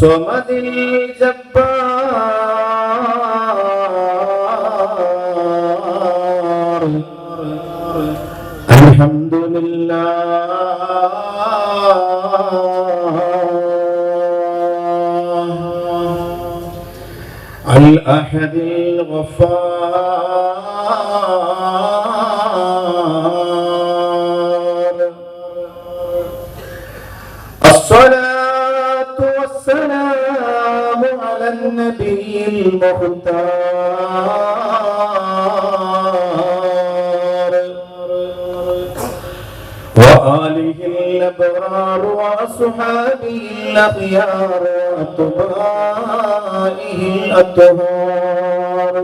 الصمد الجبار الحمد لله الأحد الغفار النبي المختار وآله الأبرار وأصحابه الأخيار وأتباعه الأطهار.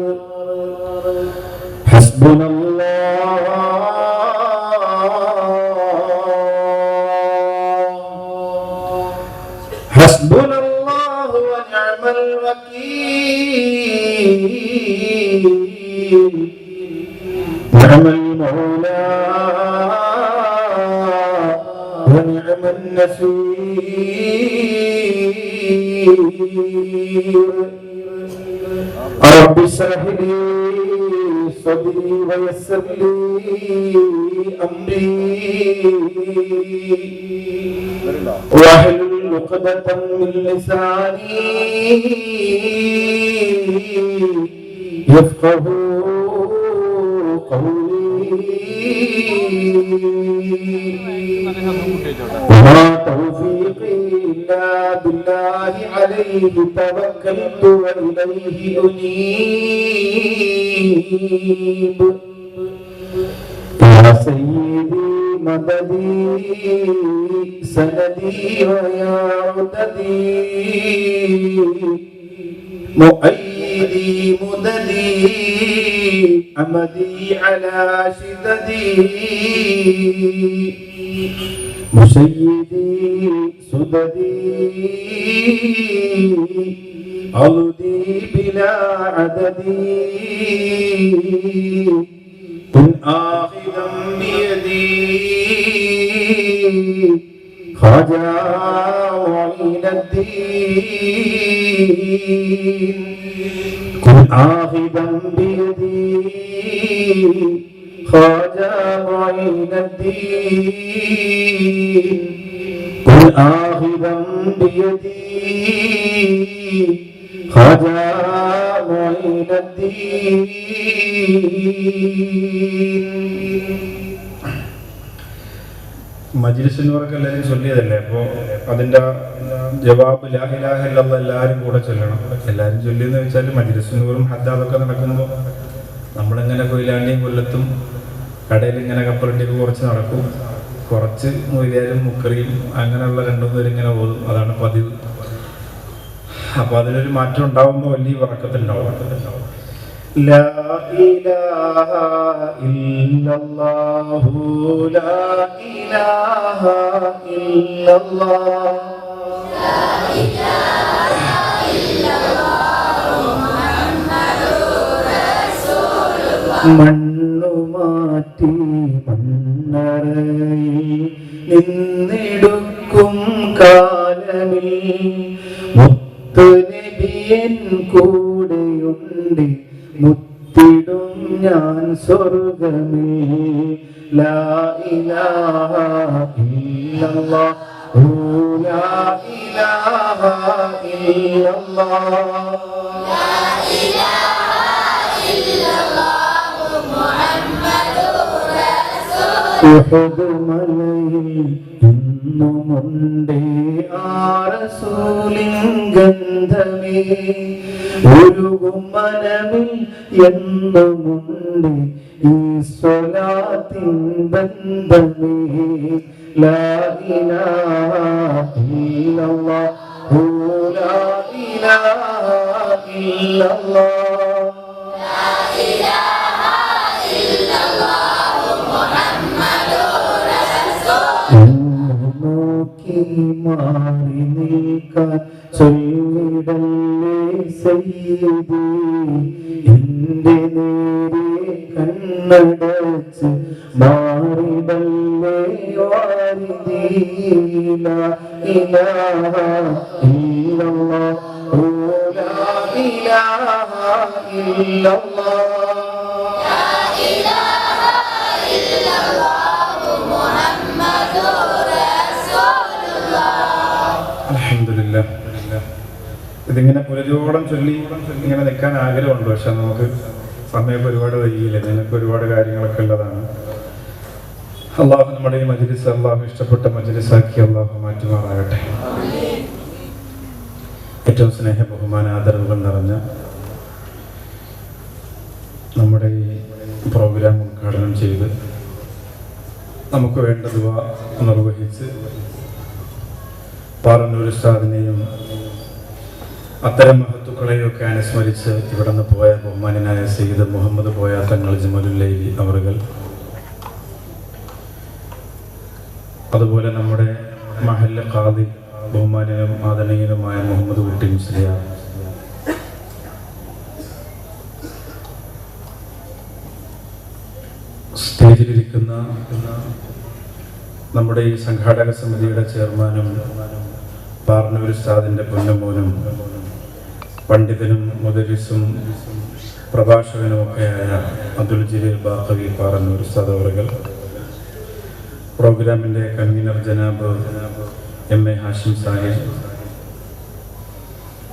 حسبنا الله نعم المولى ونعم النصير رب اشرح لي صدري ويسر لي امري واحلل عقدة من لساني يفقه قولي. وما توفيقي إلا بالله عليه توكلت وإليه أنيب. يا سيدي مددي سندي ويا عددي مؤيدي مددي أمدي على شددي. مسيدي سددي. عضدي بلا عددي. كن آخذا بيدي. كن آخذا بيدي خرجا وعين الدين كن آخذا بيدي خرجا وعين الدين മജ്ലിസിനോർക്ക് എല്ലാവരും ചൊല്ലിയതല്ലേ അപ്പോൾ അതിൻ്റെ ജവാബ് ലാഹിലാഹ ഇല്ലല്ലാഹ് എല്ലാവരും കൂടെ ചൊല്ലണം എല്ലാവരും ചൊല്ലിയെന്ന് വെച്ചാൽ മജ്ലിസിനൂറും ഹദ്ദാദൊക്കെ നടക്കുമ്പോൾ നമ്മളിങ്ങനെ കൊയിലാണ്ടിയും കൊല്ലത്തും കടയിൽ ഇങ്ങനെ കപ്പലണ്ടിയൊക്കെ കുറച്ച് നടക്കും കുറച്ച് മൊയ്താലും മുക്കറിയും അങ്ങനെയുള്ള രണ്ടു പേരും ഇങ്ങനെ ഓതും അതാണ് പതിവ് അപ്പോൾ അതിനൊരു മാറ്റം ഉണ്ടാവുമ്പോൾ വലിയ വറക്കത്തുണ്ടാവും لا إله إلا الله لا إله إلا الله മണ്ണു മാറ്റി മണ്ണറയിൽ നിന്നെടുക്കും കാലമിൽ. മുത്തുനബിയൻ കൂടെയുണ്ട് മുത്തിടും ഞാൻ സ്വർഗമേ ലാ ഇലാഹ ഇല്ലല്ലാഹ് ലാ ഇലാഹ ഇല്ലല്ലാഹ് ഉഹദ് മലയിൽ എന്നുമുണ്ടേ ആറസൂലിൻ ഗന്ധമേ ഒഴുകും മനമിൽ എന്നുമുണ്ട് ബന്ധമേ ലാ ഇലാഹ ഇല്ലല്ലാഹു. നോക്കി മാറി നിൽക്കാൻ ചൊല്ലിടല്ലേ സയ്യിദി. എന്റെ നേരെ കണ്ണടച്ച് മാറിടല്ലേ വാരിദി ലാ ഇലാഹ ഇല്ലല്ലാഹു ലാ ഇലാഹ ഇല്ലല്ലാഹ് ഇതിങ്ങനെ പുരജോടം ചൊല്ലി ഇങ്ങനെ നിൽക്കാൻ ആഗ്രഹമുണ്ട്. പക്ഷെ നമുക്ക് സമയം ഒരുപാട് വൈകിയില്ല? നിനക്ക് ഒരുപാട് കാര്യങ്ങളൊക്കെ ഉള്ളതാണ്. അള്ളാഹു നമ്മുടെ ഈ മജ്ലിസ് അള്ളാഹു ഇഷ്ടപ്പെട്ട മജ്ലിസാക്കി അള്ളാഹു മാറ്റുമാറാകട്ടെ. ഏറ്റവും സ്നേഹ ബഹുമാന ആദരവുകൾ നിറഞ്ഞ നമ്മുടെ ഈ പ്രോഗ്രാം ഉദ്ഘാടനം ചെയ്ത് നമുക്ക് വേണ്ട ദുവ നിർവഹിച്ച് പാറന്നൂർ ഉസ്താദിനെയും അത്തരം മഹത്തുക്കളെയൊക്കെ അനുസ്മരിച്ച് ഇവിടെ നിന്ന് പോയ ബഹുമാനായ സയ്യിദ് മുഹമ്മദ് പോയ തങ്ങൾ ജമലുല്ലൈലി അവറുകൾ. അതുപോലെ നമ്മുടെ മഹല്ല ഖാദി ബഹുമാനനും ആദരണീയനുമായ മുഹമ്മദ് കുട്ടി മുസ്ലിയ. സ്റ്റേജിലിരിക്കുന്ന നമ്മുടെ ഈ സംഘാടക സമിതിയുടെ ചെയർമാനും പാർണൂർ ഉസ്താദിന്റെ പൊന്നമോനും പണ്ഡിതനും മുദരിസും പ്രഭാഷകനും ഒക്കെയായ അബ്ദുൽ ജലീൽ ബാഖവി ഒരു അവറുകൾ പ്രോഗ്രാമിന്റെ കൺവീനർ ജനാബ് എം എ ഹാഷിം സാഹിബ്.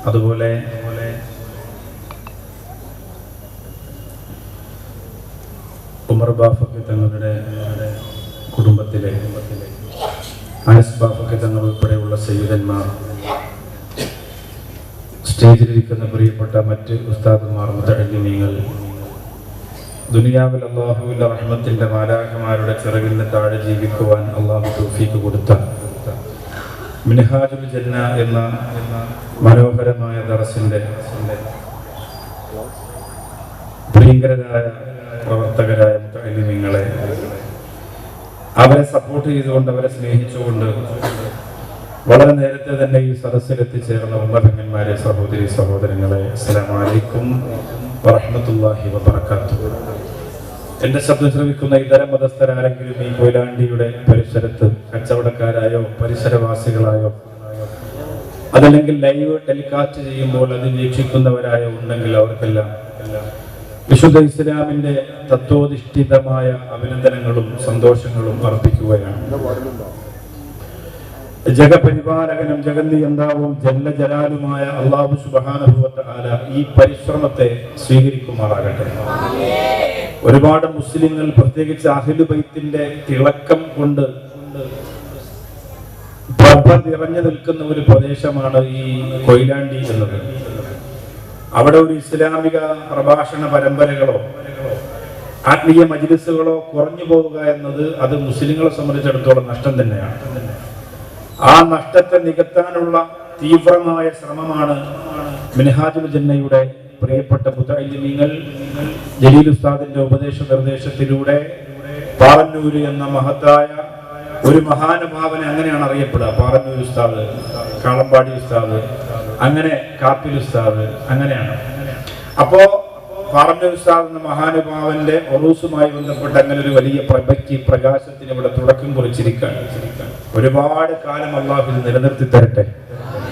അതുപോലെ ഉമർ ബാഫക്ക് തങ്ങളുടെ കുടുംബത്തിലെ അനസ് ബാഫക്ക് തങ്ങൾ ഉൾപ്പെടെയുള്ള സയ്യിദന്മാർ സ്റ്റേജിലിരിക്കുന്ന പ്രിയപ്പെട്ട മറ്റ് ഉസ്താദുമാർ മുതലിമീങ്ങൾ ദുനിയാവിൽ അള്ളാഹുവിന്റെ റഹ്മത്തിന്റെ മാലാഹമാരുടെ ചിറകിന് താഴെ ജീവിക്കുവാൻ അള്ളാഹു തോഫീക്ക് കൊടുത്ത മിൻഹാജുൽ ജന്ന എന്ന മനോഹരമായ ദറസിന്റെ ഭീകരരായ പ്രവർത്തകരായ മുത്തലിമിങ്ങളെ അവരെ സപ്പോർട്ട് ചെയ്തുകൊണ്ട് അവരെ സ്നേഹിച്ചുകൊണ്ട് വളരെ നേരത്തെ തന്നെ ഈ സദസ്സിൽ എത്തിച്ചേർന്ന ഉമ്മപെങ്ങന്മാരെ സഹോദരി സഹോദരങ്ങളെ അസ്സലാമു വറഹമത്തല്ലാഹി വബറകാതുഹു. എന്റെ ശബ്ദം ശ്രമിക്കുന്ന ഇതര മതസ്ഥരാരെങ്കിലും ഈ കൊയിലാണ്ടിയുടെ പരിസരത്ത് കച്ചവടക്കാരായോ പരിസരവാസികളായോ അതല്ലെങ്കിൽ ലൈവ് ടെലികാസ്റ്റ് ചെയ്യുമ്പോൾ അത് വീക്ഷിക്കുന്നവരായോ ഉണ്ടെങ്കിൽ അവർക്കെല്ലാം വിശുദ്ധ ഇസ്ലാമിന്റെ തത്വോധിഷ്ഠിതമായ അഭിനന്ദനങ്ങളും സന്തോഷങ്ങളും അർപ്പിക്കുകയാണ്. ജഗപരിപാലകനും ജഗന്നിയന്താവും ജല്ല ജലാലുമായ അള്ളാഹു സുബാനുഭവത്താല ഈ പരിശ്രമത്തെ സ്വീകരിക്കുമാറാകട്ടെ. ഒരുപാട് മുസ്ലിങ്ങൾ പ്രത്യേകിച്ച് അഹിലു ബൈത്തിന്റെ തിളക്കം കൊണ്ട് പ്രഭ നിറഞ്ഞു നിൽക്കുന്ന ഒരു പ്രദേശമാണ് ഈ കൊയിലാണ്ടി എന്നത്. അവിടെ ഒരു ഇസ്ലാമിക പ്രഭാഷണ പരമ്പരകളോ ആത്മീയ മജിലിസുകളോ കുറഞ്ഞു പോവുക എന്നത് അത് മുസ്ലിങ്ങളെ സംബന്ധിച്ചിടത്തോളം നഷ്ടം തന്നെയാണ്. ആ നഷ്ടത്തെ നികത്താനുള്ള തീവ്രമായ ശ്രമമാണ് മിനഹാജുൽ ജന്നയുടെ പ്രിയപ്പെട്ട മുത്തലിമീങ്ങൾ ജലീൽ ഉസ്താദിന്റെ ഉപദേശ നിർദ്ദേശത്തിലൂടെ പാറന്നൂര് എന്ന മഹത്തായ ഒരു മഹാനുഭാവനെ അങ്ങനെയാണ് അറിയപ്പെടുക? പാറന്നൂർ ഉസ്താദ് കാളമ്പാടി ഉസ്താദ് അങ്ങനെ കാപ്പിൽ ഉസ്താദ് അങ്ങനെയാണ്. അപ്പോ പാറന്നൂർ ഉസ്താദ് എന്ന മഹാനുഭാവന്റെ ഒറൂസുമായി ബന്ധപ്പെട്ട് അങ്ങനെ ഒരു വലിയ പ്രഭയ്ക്ക് പ്രകാശത്തിന് ഇവിടെ തുടക്കം കുറിച്ചിരിക്കുകയാണ്. ഒരുപാട് കാലം അള്ളാഹു ഇത് നിലനിർത്തി തരട്ടെ.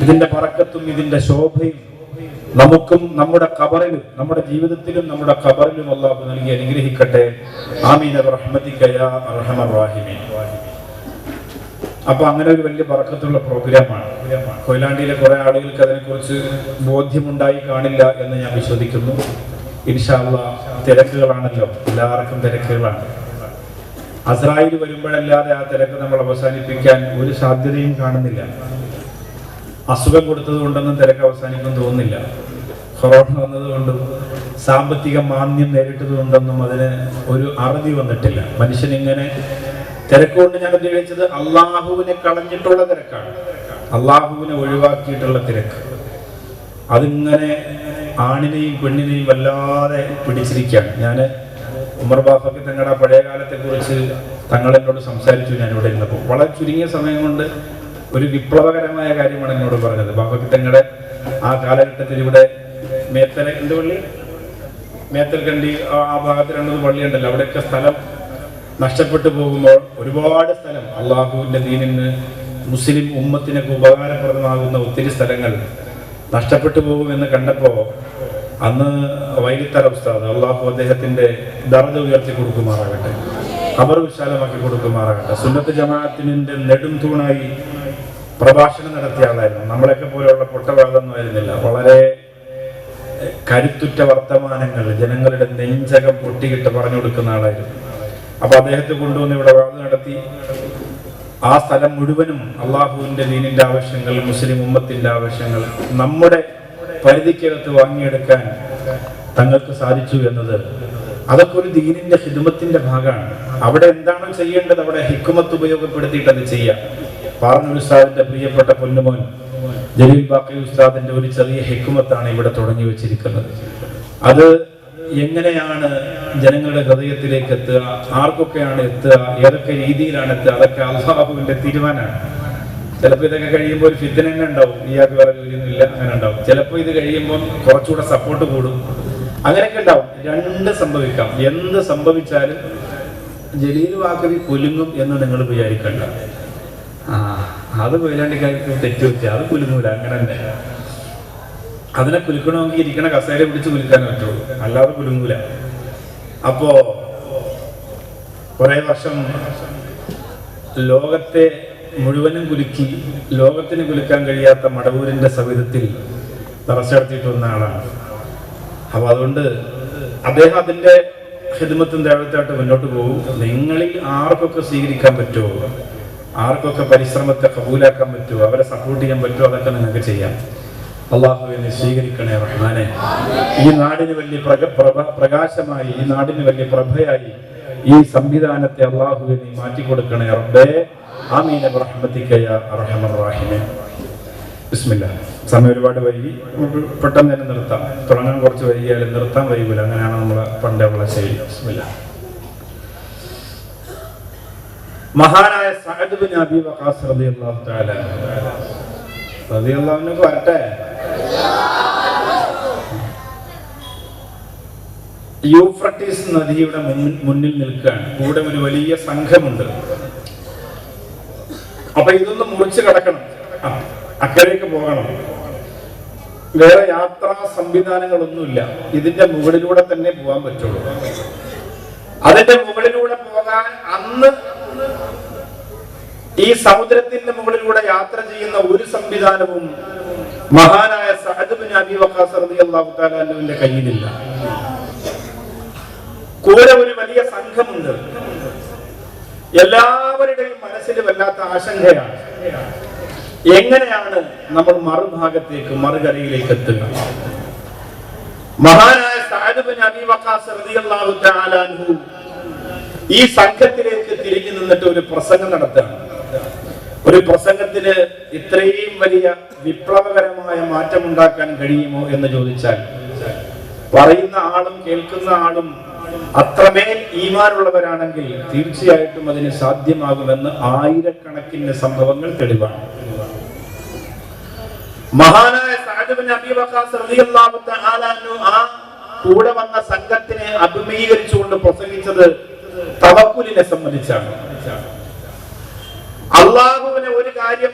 ഇതിന്റെ പറക്കത്തും ഇതിന്റെ ശോഭയും നമുക്കും നമ്മുടെ കബറിലും നമ്മുടെ ജീവിതത്തിലും നമ്മുടെ കബറിലും അള്ളാഹു നൽകി അനുഗ്രഹിക്കട്ടെ. ആമീൻ. അപ്പൊ അങ്ങനെ ഒരു വലിയ പറക്കത്തുള്ള പ്രോഗ്രാമാണ്. കൊയിലാണ്ടിയിലെ കുറെ ആളുകൾക്ക് അതിനെക്കുറിച്ച് ബോധ്യമുണ്ടായി കാണില്ല എന്ന് ഞാൻ വിശ്വസിക്കുന്നു. ഇൻഷാല്ല തിരക്കുകളാണല്ലോ. എല്ലാവർക്കും തിരക്കുകളാണ്. അസ്രായിൽ വരുമ്പോഴല്ലാതെ ആ തിരക്ക് നമ്മൾ അവസാനിപ്പിക്കാൻ ഒരു സാധ്യതയും കാണുന്നില്ല. അസുഖം കൊടുത്തത് കൊണ്ടൊന്നും തിരക്ക് അവസാനിക്കും തോന്നുന്നില്ല. കൊറോണ വന്നതുകൊണ്ടും സാമ്പത്തിക മാന്ദ്യം നേരിട്ടത് കൊണ്ടൊന്നും അതിന് ഒരു അറുതി വന്നിട്ടില്ല. മനുഷ്യൻ ഇങ്ങനെ തിരക്കുകൊണ്ട് ഞാൻ ഉദ്ദേശിച്ചത് അള്ളാഹുവിനെ കളഞ്ഞിട്ടുള്ള തിരക്കാണ്. അള്ളാഹുവിനെ ഒഴിവാക്കിയിട്ടുള്ള തിരക്ക്. അതിങ്ങനെ ആണിനെയും പെണ്ണിനെയും വല്ലാതെ പിടിച്ചിരിക്കുകയാണ്. ഞാൻ ഉമർ ബാഫക്ക് തങ്ങളുടെ പഴയ കാലത്തെ കുറിച്ച് എന്നോട് സംസാരിച്ചു ഞാൻ ഇവിടെ ഇരുന്നപ്പോൾ. വളരെ ചുരുങ്ങിയ സമയം കൊണ്ട് ഒരു വിപ്ലവകരമായ കാര്യമാണ് എന്നോട് പറഞ്ഞത്. ബാഫക്ക് തങ്ങളുടെ ആ കാലഘട്ടത്തിൽ ഇവിടെ മേത്തല എന്ത് പള്ളി? മേത്തൽക്കണ്ടി ആ- ഭാഗത്ത് രണ്ടു പള്ളിയുണ്ടല്ലോ. അവിടെയൊക്കെ സ്ഥലം നഷ്ടപ്പെട്ടു പോകുമ്പോൾ ഒരുപാട് സ്ഥലം അള്ളാഹുവിന്റെ ദീനിന് മുസ്ലിം ഉമ്മത്തിനൊക്കെ ഉപകാരപ്രദമാകുന്ന ഒത്തിരി സ്ഥലങ്ങൾ നഷ്ടപ്പെട്ടു പോകുമെന്ന് കണ്ടപ്പോ അന്ന് വൈകിത്തര ഉസ്താദ് അള്ളാഹു അദ്ദേഹത്തിന്റെ ദർജ ഉയർത്തി കൊടുക്കുമാറാകട്ടെ. അവർ വിശാലമാക്കി കൊടുക്കുമാറാകട്ടെ. സുന്നത്ത് ജമാഅത്തിന്റെ നെടും തൂണായി പ്രഭാഷണം നടത്തിയ ആളായിരുന്നു. നമ്മളെയൊക്കെ പോലെയുള്ള പൊട്ടവാദമൊന്നും ആയിരുന്നില്ല. വളരെ കരുത്തുറ്റ വർത്തമാനങ്ങൾ ജനങ്ങളുടെ നെഞ്ചകം പൊട്ടിയിട്ട് പറഞ്ഞു കൊടുക്കുന്ന ആളായിരുന്നു. അപ്പൊ അദ്ദേഹത്തെ കൊണ്ടുവന്ന് ഇവിടെ വാദം നടത്തി. ആ സ്ഥലം മുഴുവനും അള്ളാഹുവിന്റെ ദീനിന്റെ ആവശ്യങ്ങൾ മുസ്ലിം ഉമ്മത്തിന്റെ ആവശ്യങ്ങൾ നമ്മുടെ പരിധിക്കകത്ത് വാങ്ങിയെടുക്കാൻ തങ്ങൾക്ക് സാധിച്ചു എന്നത് അതൊക്കെ ഒരു ദീനിന്റെ ഹിതുമത്തിന്റെ ഭാഗമാണ്. അവിടെ എന്താണോ ചെയ്യേണ്ടത് അവിടെ ഹിക്കുമത്ത് ഉപയോഗപ്പെടുത്തിയിട്ട് അത് ചെയ്യാം. പാർണ ഉസ്താദിന്റെ പ്രിയപ്പെട്ട പൊന്നുമോൻ ജലീൽ ബാക്കി ഉസ്താദിന്റെ ഒരു ചെറിയ ഹിക്കുമത്താണ് ഇവിടെ തുടങ്ങി വെച്ചിരിക്കുന്നത്. അത് എങ്ങനെയാണ് ജനങ്ങളുടെ ഹൃദയത്തിലേക്ക് എത്തുക ആർക്കൊക്കെയാണ് എത്തുക ഏതൊക്കെ രീതിയിലാണ് എത്തുക അതൊക്കെ അള്ളാഹുവിന്റെ തീരുമാനമാണ്. ചിലപ്പോൾ ഇതൊക്കെ കഴിയുമ്പോൾ ഒരു ഫിത്തിന് തന്നെ ഉണ്ടാവും. ഇയാൾക്ക് വേറെ ജോലിയൊന്നുമില്ല അങ്ങനെ ഉണ്ടാവും. ചിലപ്പോൾ ഇത് കഴിയുമ്പോൾ കുറച്ചുകൂടെ സപ്പോർട്ട് കൂടും. അങ്ങനെയൊക്കെ ഉണ്ടാവും. രണ്ട് സംഭവിക്കാം. എന്ത് സംഭവിച്ചാലും ജലീൽ വാക്കി കുലുങ്ങും എന്ന് നിങ്ങൾ വിചാരിക്കണ്ട. ആ അത് കൊയിലാണ്ടിക്കാർക്ക് തെറ്റു വെച്ചാൽ അത് കുലുങ്ങൂല അങ്ങനെ തന്നെ. അതിനെ കുലുക്കണമെങ്കിൽ ഇരിക്കണ കസേര പിടിച്ച് കുലുക്കാൻ പറ്റുള്ളൂ. അല്ലാതെ കുലുങ്ങൂല അപ്പോ കുറെ വർഷം ലോകത്തെ മുഴുവനും കുലുക്കി ലോകത്തിന് കുലുക്കാൻ കഴിയാത്ത മടവൂരിന്റെ സവിധത്തിൽ തറച്ചടത്തിയിട്ട് വന്ന ആളാണ്. അപ്പോൾ അതുകൊണ്ട് അദ്ദേഹം അതിന്റെ ഹിദ്മത്തും ദേവത്തായിട്ട് മുന്നോട്ട് പോകും. നിങ്ങളിൽ ആർക്കൊക്കെ സ്വീകരിക്കാൻ പറ്റുമോ ആർക്കൊക്കെ പരിശ്രമത്തെ കബൂലാക്കാൻ പറ്റുമോ അവരെ സപ്പോർട്ട് ചെയ്യാൻ പറ്റുമോ അതൊക്കെ നിങ്ങൾക്ക് ചെയ്യാം. അള്ളാഹുവിനെ സ്വീകരിക്കണേ റഹ്മാനെ. ഈ നാടിന് വലിയ പ്രകാശമായി ഈ നാടിന് വലിയ പ്രഭയായി ഈ സംവിധാനത്തെ അള്ളാഹുവിനെ മാറ്റിക്കൊടുക്കണേ റബ്ബേ. ആമീന ബിസ്മില്ല. സമയം ഒരുപാട് വൈകി. പെട്ടെന്ന് തന്നെ നിർത്താം. തുടങ്ങാൻ കുറച്ച് വൈകിയാലും നിർത്താൻ വൈകില്ല അങ്ങനെയാണ് നമ്മളെ പണ്ടുള്ള ശൈലി. ബിസ്മില്ല. മഹാനായ തആല വരട്ടെ? യൂഫ്രട്ടീസ് നദിയുടെ മുന്നിൽ നിൽക്കുകയാണ്. കൂടെ ഒരു വലിയ സംഘമുണ്ട്. അപ്പൊ ഇതൊന്ന് മുറിച്ച് കടക്കണം. അക്കരയ്ക്ക് പോകണം. വേറെ യാത്രാ സംവിധാനങ്ങളൊന്നുമില്ല. ഇതിന്റെ മുകളിലൂടെ തന്നെ പോകാൻ പറ്റുള്ളൂ. അതിന്റെ മുകളിലൂടെ പോകാൻ അന്ന് ഈ സമുദ്രത്തിന്റെ മുകളിലൂടെ യാത്ര ചെയ്യുന്ന ഒരു സംവിധാനവും മഹാനായ സഅദ് ബിൻ അബി റളിയല്ലാഹു തആല കയ്യിലില്ല. കൂടെ ഒരു വലിയ സംഘമുണ്ട്. എല്ലാവരുടെയും മനസ്സിൽ വല്ലാത്ത ആശങ്കയാണ്. എങ്ങനെയാണ് നമ്മൾ മറുഭാഗത്തേക്ക് മറുകരയിലേക്ക് എത്തുക? മഹാനായ തആല അൻഹു ഈ സംഘത്തിലേക്ക് തിരിഞ്ഞു നിന്നിട്ട് ഒരു പ്രസംഗം നടത്തുകയാണ്. ഒരു പ്രസംഗത്തിന് ഇത്രയും വലിയ വിപ്ലവകരമായ മാറ്റം ഉണ്ടാക്കാൻ കഴിയുമോ എന്ന് ചോദിച്ചാൽ പറയുന്ന ആളും കേൾക്കുന്ന ആളും അത്രമേൽ ഈമാനുള്ളവരാണെങ്കിൽ തീർച്ചയായിട്ടും അതിന് സാധ്യമാകുമെന്ന് ആയിരക്കണക്കിന് സംഭവങ്ങൾ തെളിവാണ്. മഹാനായ ആ കൂടെ വന്ന സംഘത്തിനെ അഭിമുഖീകരിച്ചുകൊണ്ട് പ്രസംഗിച്ചത് തവക്കുലിനെ സംബന്ധിച്ചാണ്. അള്ളാഹുവിനെ ഒരു കാര്യം